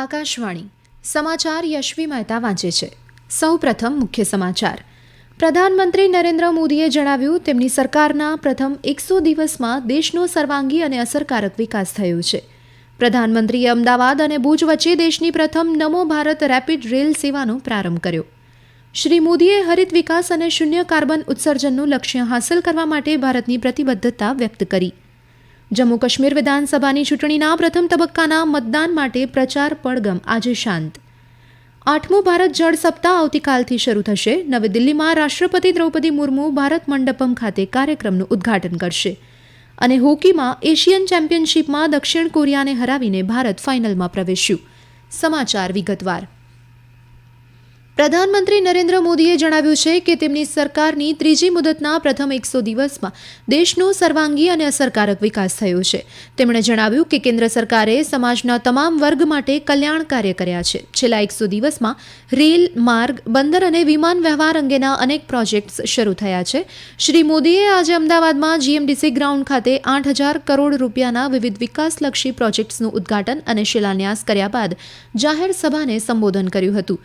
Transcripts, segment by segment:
આકાશવાણી. સમાચાર યશવી મહેતા વાંચે છે. સૌ પ્રથમ મુખ્ય સમાચાર. પ્રધાનમંત્રી નરેન્દ્ર મોદીએ જણાવ્યું, તેમની સરકારના પ્રથમ એકસો દિવસમાં દેશનો સર્વાંગી અને અસરકારક વિકાસ થયો છે. પ્રધાનમંત્રીએ અમદાવાદ અને ભુજ વચ્ચે દેશની પ્રથમ નમો ભારત રેપિડ રેલ સેવાનો પ્રારંભ કર્યો. શ્રી મોદીએ હરિત વિકાસ અને શૂન્ય કાર્બન ઉત્સર્જનનું લક્ષ્ય હાંસલ કરવા માટે ભારતની પ્રતિબદ્ધતા વ્યક્ત કરી. જમ્મુ કાશ્મીર વિધાનસભાની ચૂંટણીના પ્રથમ તબક્કાના મતદાન માટે પ્રચાર પડગમ. આજે શાંત. આઠમું ભારત જળ સપ્તાહ આવતીકાલથી શરૂ થશે. નવી દિલ્હીમાં રાષ્ટ્રપતિ દ્રૌપદી મુર્મુ ભારત મંડપમ ખાતે કાર્યક્રમનું ઉદ્ઘાટન કરશે. અને હોકીમાં એશિયન ચેમ્પિયનશિપમાં દક્ષિણ કોરિયાને હરાવીને ભારત ફાઇનલમાં પ્રવેશ્યું. સમાચાર વિગતવાર. પ્રધાનમંત્રી નરેન્દ્ર મોદીએ જણાવ્યું છે કે તેમની સરકારની ત્રીજી મુદતના પ્રથમ એકસો દિવસમાં દેશનો સર્વાંગી અને અસરકારક વિકાસ થયો છે. તેમણે જણાવ્યું કે કેન્દ્ર સરકારે સમાજના તમામ વર્ગ માટે કલ્યાણ કાર્ય કર્યા છે. છેલ્લા એકસો દિવસમાં રેલ, માર્ગ, બંદર અને વિમાન વ્યવહાર અંગેના અનેક પ્રોજેક્ટ્સ શરૂ થયા છે. શ્રી મોદીએ આજે અમદાવાદમાં જીએમડીસી ગ્રાઉન્ડ ખાતે આઠ હજાર કરોડ રૂપિયાના વિવિધ વિકાસલક્ષી પ્રોજેક્ટ્સનું ઉદ્ઘાટન અને શિલાન્યાસ કર્યા બાદ જાહેર સભાને સંબોધન કર્યું હતું.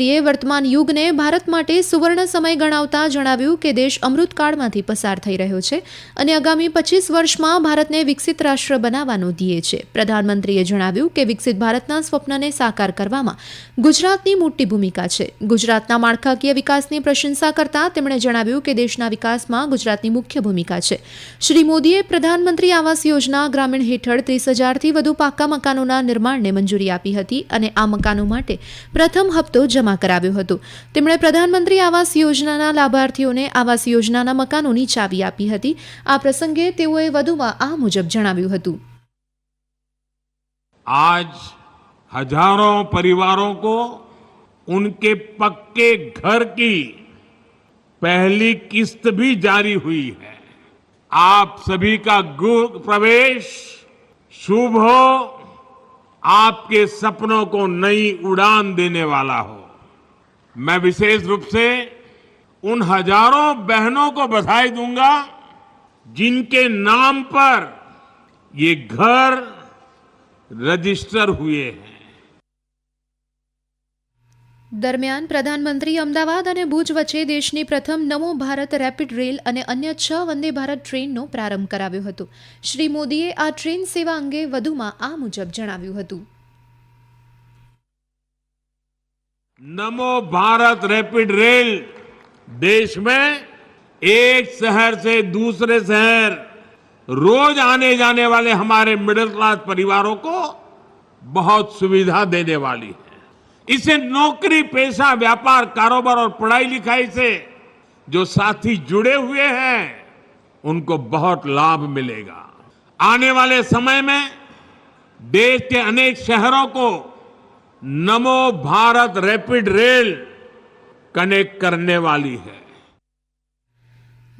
પ્રધાનમંત્રીએ વર્તમાન યુગને ભારત માટે સુવર્ણ સમય ગણાવતા જણાવ્યું કે દેશ અમૃતકાળમાંથી પસાર થઈ રહ્યો છે અને આગામી પચીસ વર્ષમાં ભારતને વિકસિત રાષ્ટ્ર બનાવવાનો ધ્યેય છે. પ્રધાનમંત્રીએ જણાવ્યું કે વિકસિત ભારતના સ્વપ્નને સાકાર કરવામાં ગુજરાતની મોટી ભૂમિકા છે. ગુજરાતના માળખાકીય વિકાસની પ્રશંસા કરતા તેમણે જણાવ્યું કે દેશના વિકાસમાં ગુજરાતની મુખ્ય ભૂમિકા છે. શ્રી મોદીએ પ્રધાનમંત્રી આવાસ યોજના ગ્રામીણ હેઠળ ત્રીસ હજારથી વધુ પાકા મકાનોના નિર્માણને મંજૂરી આપી હતી અને આ મકાનો માટે પ્રથમ હપ્તો જમા કરાવ્યો હતો તેમણે પ્રધાનમંત્રી આવાસ યોજનાના લાભાર્થીઓને આવાસ યોજનાના મકાનોની ચાવી આપી હતી આ પ્રસંગે તેઓએ વધુમાં આ મુજબ જણાવ્યું હતું आज हजारों परिवारों को उनके पक्के घर की पहली किस्त भी जारी हुई है आप सभी का गृह प्रवेश शुभ हो आपके सपनों को नई उड़ान देने वाला हो मैं विशेष रूप से उन हजारों बहनों को बधाई दूंगा जिनके नाम पर ये घर રજીસ્ટર હુએ હૈ દરમિયાન પ્રધાનમંત્રી અમદાવાદ અને ભુજ વચ્ચે દેશની પ્રથમ નમો ભારત રેપિડ રેલ અને અન્ય છ વંદે ભારત ટ્રેનનો પ્રારંભ કરાવ્યો હતો શ્રી મોદીએ આ ટ્રેન સેવા અંગે વધુમાં આ મુજબ જણાવ્યું હતું नमो भारत रैपिड रेल। देश में एक शहर से दूसरे शहर रोज आने जाने वाले हमारे मिडिल क्लास परिवारों को बहुत सुविधा देने वाली है। इसे नौकरी, पेशा, व्यापार, कारोबार और पढ़ाई लिखाई से जो साथी जुड़े हुए हैं, उनको बहुत लाभ मिलेगा। आने वाले समय में देश के अनेक शहरों को नमो भारत रैपिड रेल कनेक्ट करने वाली है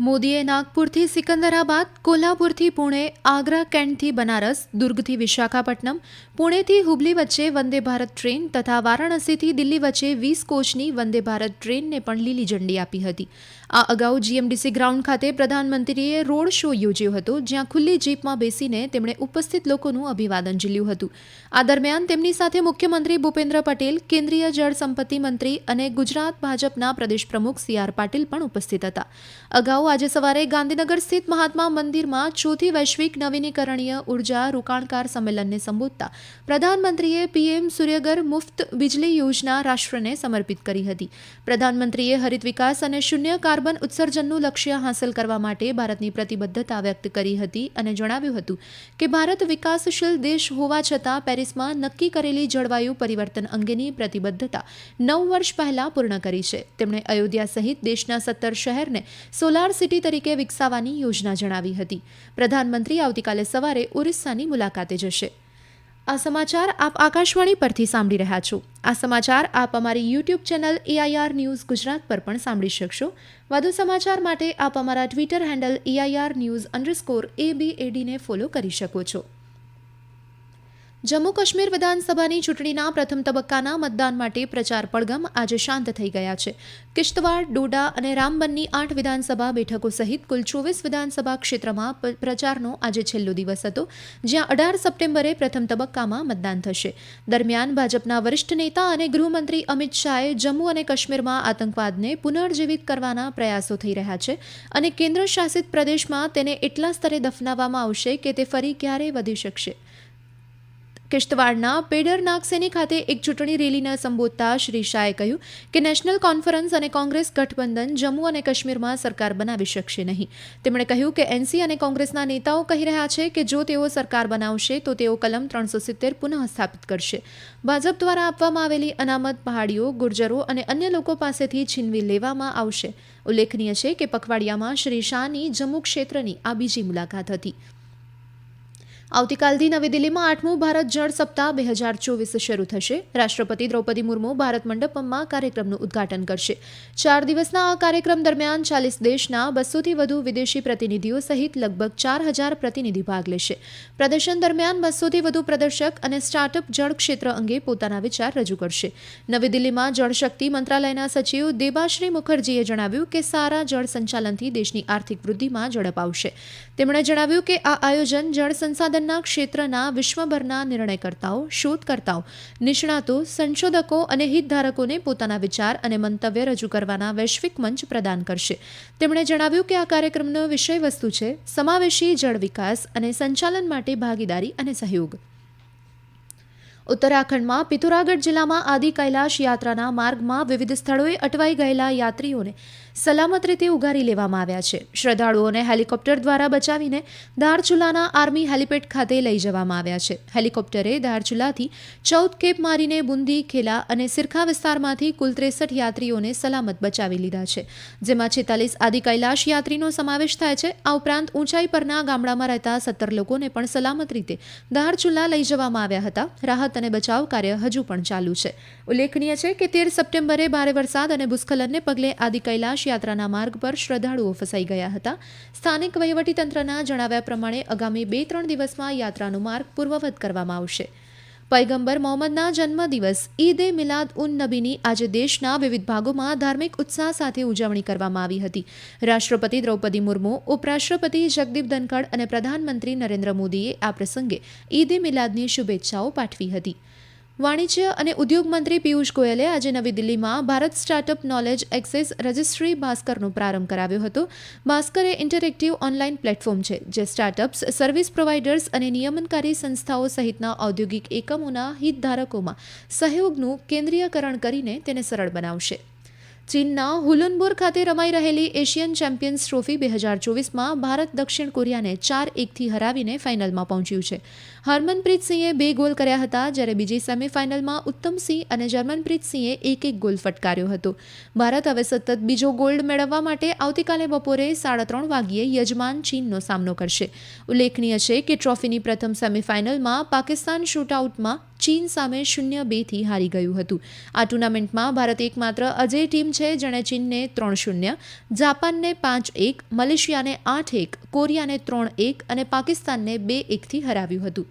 મોદીએ નાગપુરથી સિકંદરાબાદ, કોલ્હાપુરથી પુણે, આગ્રા, કેન્ટથી બનારસ, દુર્ગથી વિશાખાપટ્ટનમ, પુણેથી હુબલી વચ્ચે વંદે ભારત ટ્રેન તથા વારાણસીથી દિલ્હી વચ્ચે વીસ કોચની વંદે ભારત ટ્રેનને પણ લીલી ઝંડી આપી હતી. આ અગાઉ જીએમડીસી ગ્રાઉન્ડ ખાતે પ્રધાનમંત્રીએ રોડ શો યોજ્યો હતો, જ્યાં ખુલ્લી જીપમાં બેસીને તેમણે ઉપસ્થિત લોકોનું અભિવાદન ઝીલ્યું હતું. આ દરમિયાન તેમની સાથે મુખ્યમંત્રી ભૂપેન્દ્ર પટેલ, કેન્દ્રીય જળ સંપત્તિ મંત્રી અને ગુજરાત ભાજપના પ્રદેશ પ્રમુખ સી આર પાટીલ પણ ઉપસ્થિત હતા. અગાઉ આજે સવારે ગાંધીનગર સ્થિત મહાત્મા મંદિરમાં ચોથી વૈશ્વિક નવીનીકરણીય ઊર્જા રોકાણકાર સંમેલનને સંબોધતા પ્રધાનમંત્રીએ પીએમ સૂર્યગર મુફ્ત વીજળી યોજના રાષ્ટ્રને સમર્પિત કરી હતી. પ્રધાનમંત્રીએ હરિત વિકાસ અને શૂન્ય કાર્બન ઉત્સર્જનનું લક્ષ્ય હાંસલ કરવા માટે ભારતની પ્રતિબદ્ધતા વ્યક્ત કરી હતી અને જણાવ્યું હતું કે ભારત વિકાસશીલ દેશ હોવા છતાં પેરિસમાં નક્કી કરેલી જળવાયુ પરિવર્તન અંગેની પ્રતિબદ્ધતા નવ વર્ષ પહેલા પૂર્ણ કરી છે. તેમણે અયોધ્યા સહિત દેશના સત્તર શહેરને સોલાર સિટી તરીકે વિકસાવવાની યોજના જણાવી હતી. પ્રધાનમંત્રી આવતીકાલે સવારે ઓરિસ્સાની મુલાકાતે જશે. આ સમાચાર આપ આકાશવાણી પરથી સાંભળી રહ્યા છો. આ સમાચાર આપ અમારી YouTube channel AIR news Gujarat પર પણ સાંભળી શકશો. વધુ સમાચાર માટે આપ અમારા Twitter handle AIR news underscore એબીએડીને follow કરી શકો છો. જમ્મુ કાશ્મીર વિધાનસભાની ચૂંટણીના પ્રથમ તબક્કાના મતદાન માટે પ્રચાર પડગમ આજે શાંત થઈ ગયા છે. કિશ્તવાડ ડોડા અને રામબનની આઠ વિધાનસભા બેઠકો સહિત કુલ ચોવીસ વિધાનસભા ક્ષેત્રમાં પ્રચારનો આજે છેલ્લો દિવસ હતો, જ્યાં અઢાર સપ્ટેમ્બરે પ્રથમ તબક્કામાં મતદાન થશે. દરમિયાન ભાજપના વરિષ્ઠ નેતા અને ગૃહમંત્રી અમિત શાહે જમ્મુ અને કાશ્મીરમાં આતંકવાદને પુનર્જીવિત કરવાના પ્રયાસો થઈ રહ્યા છે અને કેન્દ્ર શાસિત પ્રદેશમાં તેને એટલા સ્તરે દફનાવવામાં આવશે કે તે ફરી ક્યારેય વધી શકશે. કિશ્તવાડના પેડર નાગસેની ખાતે એક ચૂંટણી રેલીને સંબોધતા શ્રી શાહે કહ્યું કે નેશનલ કોન્ફરન્સ અને કોંગ્રેસ ગઠબંધન જમ્મુ અને કાશ્મીરમાં સરકાર બનાવી શકશે નહીં. તેમણે કહ્યું કે એનસી અને કોંગ્રેસના નેતાઓ કહી રહ્યા છે કે જો તેઓ સરકાર બનાવશે, તો તેઓ કલમ ત્રણસો સિત્તેર પુનઃ સ્થાપિત કરશે. ભાજપ દ્વારા આપવામાં આવેલી અનામત પહાડીઓ, ગુર્જરો અને અન્ય લોકો પાસેથી છીનવી લેવામાં આવશે. ઉલ્લેખનીય છે કે પખવાડિયામાં શ્રી શાહની જમ્મુ ક્ષેત્રની આ બીજી મુલાકાત હતી. આવતીકાલથી નવી દિલ્હીમાં આઠમું ભારત જળ સપ્તાહ બે હજાર ચોવીસ શરૂ થશે. રાષ્ટ્રપતિ દ્રૌપદી મુર્મુ ભારત મંડપમમાં કાર્યક્રમનું ઉદ્ઘાટન કરશે. ચાર દિવસના આ કાર્યક્રમ દરમિયાન ચાલીસ દેશના બસોથી વધુ વિદેશી પ્રતિનિધિઓ સહિત લગભગ ચાર હજાર પ્રતિનિધિ ભાગ લેશે. પ્રદર્શન દરમિયાન બસોથી વધુ પ્રદર્શક અને સ્ટાર્ટઅપ જળ ક્ષેત્ર અંગે પોતાના વિચાર રજૂ કરશે. નવી દિલ્હીમાં જળશક્તિ મંત્રાલયના સચિવ દેબાશ્રી મુખર્જીએ જણાવ્યું કે સારા જળ સંચાલનથી દેશની આર્થિક વૃદ્ધિમાં ઝડપ આવશે. તેમણે જણાવ્યું કે આ આયોજન જળ સંસાધનના ક્ષેત્રના વિશ્વભરના નિર્ણયકર્તાઓ, શોધકર્તાઓ, નિષ્ણાતો, સંશોધકો અને હિતધારકોને પોતાના વિચાર અને મંતવ્ય રજૂ કરવાના વૈશ્વિક મંચ પ્રદાન કરશે. તેમણે જણાવ્યું કે આ કાર્યક્રમનો વિષય વસ્તુ છે સમાવેશી જળ વિકાસ અને સંચાલન માટે ભાગીદારી અને સહયોગ. ઉત્તરાખંડમાં પિથોરાગઢ જિલ્લામાં આદિ કૈલાશ યાત્રાના માર્ગમાં વિવિધ સ્થળોએ અટવાઈ ગયેલા યાત્રીઓને સલામત રીતે ઉગારી લેવામાં આવ્યા છે. શ્રદ્ધાળુઓને હેલિકોપ્ટર દ્વારા બચાવીને ધારચુલાના આર્મી હેલિપેડ ખાતે લઈ જવામાં આવ્યા છે. હેલિકોપ્ટરે ધારચુલાથી ચૌદ કેપ મારીને બુંદી, ખેલા અને સિરખા વિસ્તારમાંથી કુલ ત્રેસઠ યાત્રીઓને સલામત બચાવી લીધા છે. જેમાં છેતાલીસ આદિ કૈલાશ યાત્રીનો સમાવેશ થાય છે. આ ઉપરાંત ઊંચાઈ પરના ગામડામાં રહેતા સત્તર લોકોને પણ સલામત રીતે ધારચુલા લઈ જવામાં આવ્યા હતા. રાહત અને બચાવ કાર્ય હજુ પણ ચાલુ છે. ઉલ્લેખનીય છે કે તેર સપ્ટેમ્બરે ભારે વરસાદ અને ભૂસ્ખલનને પગલે આદિ કૈલાશ યાત્રાના માર્ગ પર શ્રદ્ધાળુઓ ફસાઈ ગયા હતા. સ્થાનિક વહીવટીતંત્રના જણાવ્યા પ્રમાણે આગામી બે ત્રણ દિવસમાં યાત્રાનો માર્ગ પૂર્વવત કરવામાં આવશે. પૈગંબર મોહમ્મદના જન્મદિવસ, ઈદ એ મિલાદ ઉન નબીની આજે દેશના વિવિધ ભાગોમાં ધાર્મિક ઉત્સાહ સાથે ઉજવણી કરવામાં આવી હતી. રાષ્ટ્રપતિ દ્રૌપદી મુર્મુ, ઉપરાષ્ટ્રપતિ જગદીપ ધનખડ અને પ્રધાનમંત્રી નરેન્દ્ર મોદીએ આ પ્રસંગે ઈદ એ મિલાદની શુભેચ્છાઓ પાઠવી હતી. વાણિજ્ય અને ઉદ્યોગ મંત્રી પિયુષ ગોયલે આજે નવી દિલ્હીમાં Bharat startup knowledge access registry ભાસ્કરનો પ્રારંભ કરાવ્યો હતો. ભાસ્કર એ ઇન્ટરેક્ટિવ ઓનલાઈન પ્લેટફોર્મ છે, જે સ્ટાર્ટઅપ્સ, સર્વિસ પ્રોવાઇડર્સ અને નિયમનકારી સંસ્થાઓ સહિતના ઔદ્યોગિક એકમોના હિતધારકોમાં સહયોગનું કેન્દ્રીયકરણ કરીને તેને સરળ બનાવશે. ચીનના હુલુનબુર ખાતે રમાઈ રહેલી એશિયન ચેમ્પિયન્સ ટ્રોફી બે હજાર ચોવીસમાં ભારત દક્ષિણ કોરિયાને ચાર એકથી હરાવીને ફાઇનલમાં પહોંચ્યું છે. હરમનપ્રીત સિંહે બે ગોલ કર્યા હતા, જ્યારે બીજી સેમીફાઇનલમાં ઉત્તમસિંહ અને જર્મનપ્રીત સિંહે એક એક ગોલ ફટકાર્યો હતો. ભારત હવે સતત બીજો ગોલ્ડ મેળવવા માટે આવતીકાલે બપોરે સાડા ત્રણ વાગ્યે યજમાન ચીનનો સામનો કરશે. ઉલ્લેખનીય છે કે ટ્રોફીની પ્રથમ સેમીફાઇનલમાં પાકિસ્તાન શૂટઆઉટમાં ચીન સામે શૂન્ય બેથી હારી ગયું હતું. આ ટુર્નામેન્ટમાં ભારત એકમાત્ર અજય ટીમ છે, જેણે ચીનને ત્રણ શૂન્ય, જાપાનને પાંચ એક, મલેશિયાને આઠ એક, કોરિયાને ત્રણ એક અને પાકિસ્તાનને બે એકથી હરાવ્યું હતું.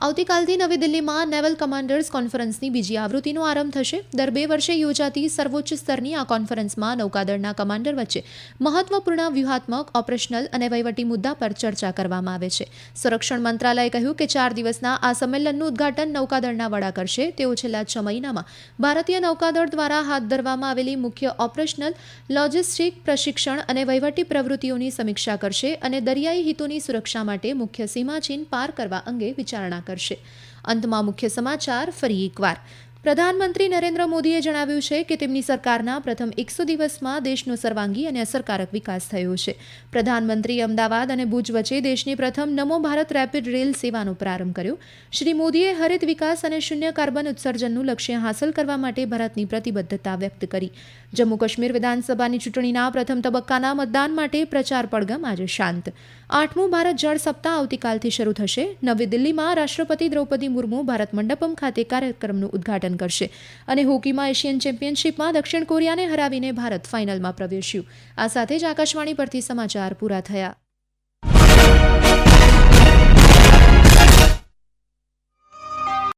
આવતીકાલથી નવી દિલ્હીમાં નેવલ કમાન્ડર્સ કોન્ફરન્સની બીજી આવૃત્તિનો આરંભ થશે. દર બે વર્ષે યોજાતી સર્વોચ્ચ સ્તરની આ કોન્ફરન્સમાં નૌકાદળના કમાન્ડર વચ્ચે મહત્વપૂર્ણ, વ્યૂહાત્મક, ઓપરેશનલ અને વહીવટી મુદ્દા પર ચર્ચા કરવામાં આવે છે. સંરક્ષણ મંત્રાલયે કહ્યું કે ચાર દિવસના આ સંમેલનનું ઉદ્ઘાટન નૌકાદળના વડા કરશે. તેઓ છેલ્લા છ મહિનામાં ભારતીય નૌકાદળ દ્વારા હાથ ધરવામાં આવેલી મુખ્ય ઓપરેશનલ, લોજિસ્ટિક, પ્રશિક્ષણ અને વહીવટી પ્રવૃત્તિઓની સમીક્ષા કરશે અને દરિયાઈ હિતોની સુરક્ષા માટે મુખ્ય સીમાચીન પાર કરવા અંગે વિચારણા કરશે. અંતમાં મુખ્ય સમાચાર ફરી એકવાર. પ્રધાનમંત્રી નરેન્દ્ર મોદીએ જણાવ્યું છે કે તેમની સરકારના પ્રથમ એકસો દિવસમાં દેશનો સર્વાંગી અને અસરકારક વિકાસ થયો છે. પ્રધાનમંત્રી અમદાવાદ અને ભુજ વચ્ચે દેશની પ્રથમ નમો ભારત રેપિડ રેલ સેવાનો પ્રારંભ કર્યો. શ્રી મોદીએ હરિત વિકાસ અને શૂન્ય કાર્બન ઉત્સર્જનનું લક્ષ્ય હાંસલ કરવા માટે ભારતની પ્રતિબદ્ધતા વ્યક્ત કરી. જમ્મુ કાશ્મીર વિધાનસભાની ચૂંટણીના પ્રથમ તબક્કાના મતદાન માટે પ્રચાર પડગમ આજે શાંત. આઠમું ભારત જળ સપ્તાહ આવતીકાલથી શરૂ થશે. નવી દિલ્હીમાં રાષ્ટ્રપતિ દ્રૌપદી મુર્મુ ભારત મંડપમ ખાતે કાર્યક્રમનું ઉદ્ઘાટન કરશે અને હોકીમાં એશિયન ચેમ્પિયનશીપમાં દક્ષિણ કોરિયાને હરાવીને ભારત ફાઇનલમાં પ્રવેશ્યું. આ સાથે જ આકાશવાણી પરથી સમાચાર પૂરા થયા.